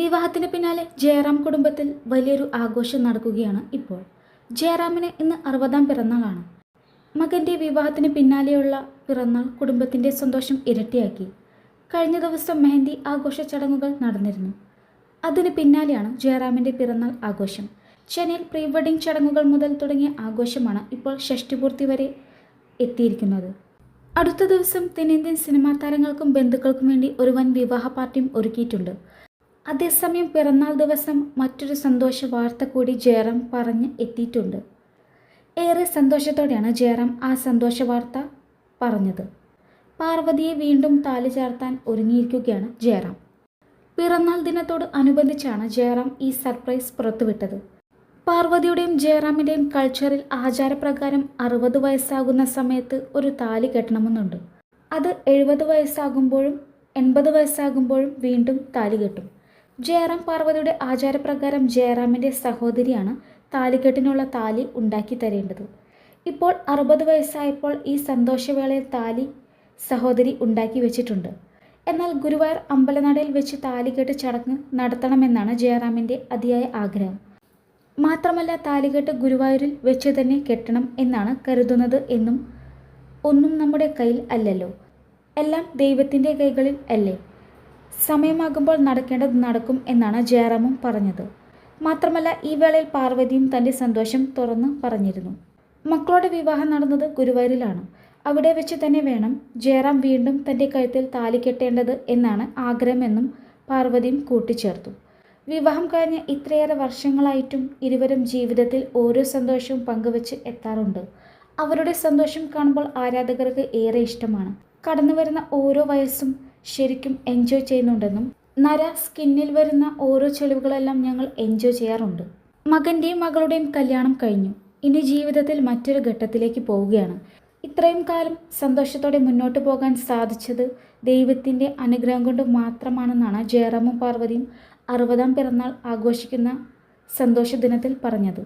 വിവാഹത്തിന് പിന്നാലെ ജയറാം കുടുംബത്തിൽ വലിയൊരു ആഘോഷം നടക്കുകയാണ് ഇപ്പോൾ. ജയറാമിന് ഇന്ന് അറുപതാം പിറന്നാളാണ്. മകന്റെ വിവാഹത്തിന് പിന്നാലെയുള്ള പിറന്നാൾ കുടുംബത്തിന്റെ സന്തോഷം ഇരട്ടിയാക്കി. കഴിഞ്ഞ ദിവസം മെഹന്തി ആഘോഷ ചടങ്ങുകൾ നടന്നിരുന്നു. അതിന് പിന്നാലെയാണ് ജയറാമിന്റെ പിറന്നാൾ ആഘോഷം. ചെന്നൈയിൽ പ്രീ വെഡിംഗ് ചടങ്ങുകൾ മുതൽ തുടങ്ങിയ ആഘോഷമാണ് ഇപ്പോൾ ഷഷ്ടിപൂർത്തി വരെ എത്തിയിരിക്കുന്നത്. അടുത്ത ദിവസം തെന്നിന്ത്യൻ സിനിമാ താരങ്ങൾക്കും ബന്ധുക്കൾക്കും വേണ്ടി ഒരു വൻ വിവാഹ പാർട്ടിയും ഒരുക്കിയിട്ടുണ്ട്. അതേസമയം പിറന്നാൾ ദിവസം മറ്റൊരു സന്തോഷ വാർത്ത കൂടി ജയറാം പറഞ്ഞ് എത്തിയിട്ടുണ്ട്. ഏറെ സന്തോഷത്തോടെയാണ് ജയറാം ആ സന്തോഷ വാർത്ത പറഞ്ഞത്. പാർവതിയെ വീണ്ടും താലി ചേർത്താൻ ഒരുങ്ങിയിരിക്കുകയാണ് ജയറാം. പിറന്നാൾ ദിനത്തോട് അനുബന്ധിച്ചാണ് ജയറാം ഈ സർപ്രൈസ് പുറത്തുവിട്ടത്. പാർവതിയുടെയും ജയറാമിന്റെയും കൾച്ചറിൽ ആചാരപ്രകാരം അറുപത് വയസ്സാകുന്ന സമയത്ത് ഒരു താലി കെട്ടണമെന്നുണ്ട്. അത് എഴുപത് വയസ്സാകുമ്പോഴും എൺപത് വയസ്സാകുമ്പോഴും വീണ്ടും താലി കെട്ടും. ജയറാം പാർവതിയുടെ ആചാരപ്രകാരം ജയറാമിന്റെ സഹോദരിയാണ് താലികെട്ടിനുള്ള താലി ഉണ്ടാക്കി തരേണ്ടത്. ഇപ്പോൾ അറുപത് വയസ്സായപ്പോൾ ഈ സന്തോഷവേളയിൽ താലി സഹോദരി ഉണ്ടാക്കി വെച്ചിട്ടുണ്ട്. എന്നാൽ ഗുരുവായൂർ അമ്പലനടയിൽ വെച്ച് താലികെട്ട് ചടങ്ങ് നടത്തണമെന്നാണ് ജയറാമിന്റെ അതിയായ ആഗ്രഹം. മാത്രമല്ല താലികെട്ട് ഗുരുവായൂരിൽ വെച്ച് തന്നെ കെട്ടണം എന്നാണ് കരുതുന്നത് എന്നും ഒന്നും നമ്മുടെ കയ്യിൽ അല്ലല്ലോ. എല്ലാം ദൈവത്തിന്റെ കൈകളിൽ അല്ലേ? സമയമാകുമ്പോൾ നടക്കേണ്ടത് നടക്കും എന്നാണ് ജയറാമും പറഞ്ഞത്. മാത്രമല്ല ഈ വേളയിൽ പാർവതിയും തന്റെ സന്തോഷം തുറന്ന് പറഞ്ഞിരുന്നു. മക്കളുടെ വിവാഹം നടന്നത് ഗുരുവായൂരിലാണ്. അവിടെ വെച്ച് തന്നെ വേണം ജയറാം വീണ്ടും തന്റെ കഴുത്തിൽ താലി കെട്ടേണ്ടത് എന്നാണ് ആഗ്രഹമെന്നും പാർവതിയും കൂട്ടിച്ചേർത്തു. വിവാഹം കഴിഞ്ഞ ഇത്രയേറെ വർഷങ്ങളായിട്ടും ഇരുവരും ജീവിതത്തിൽ ഓരോ സന്തോഷവും പങ്കുവെച്ച് എത്താറുണ്ട്. അവരുടെ സന്തോഷം കാണുമ്പോൾ ആരാധകർക്ക് ഏറെ ഇഷ്ടമാണ്. കടന്നു വരുന്ന ഓരോ വയസ്സും ശരിക്കും എൻജോയ് ചെയ്യുന്നുണ്ടെന്നും നര സ്കിന്നിൽ വരുന്ന ഓരോ ചെളിവുകളെല്ലാം ഞങ്ങൾ എൻജോയ് ചെയ്യാറുണ്ട്. മകന്റെയും മകളുടെയും കല്യാണം കഴിഞ്ഞു. ഇനി ജീവിതത്തിൽ മറ്റൊരു ഘട്ടത്തിലേക്ക് പോവുകയാണ്. ഇത്രയും കാലം സന്തോഷത്തോടെ മുന്നോട്ട് പോകാൻ സാധിച്ചത് ദൈവത്തിന്റെ അനുഗ്രഹം കൊണ്ട് മാത്രമാണെന്നാണ് ജയറാമും പാർവതിയും അറുപതാം പിറന്നാൾ ആഘോഷിക്കുന്ന സന്തോഷ ദിനത്തിൽ പറഞ്ഞത്.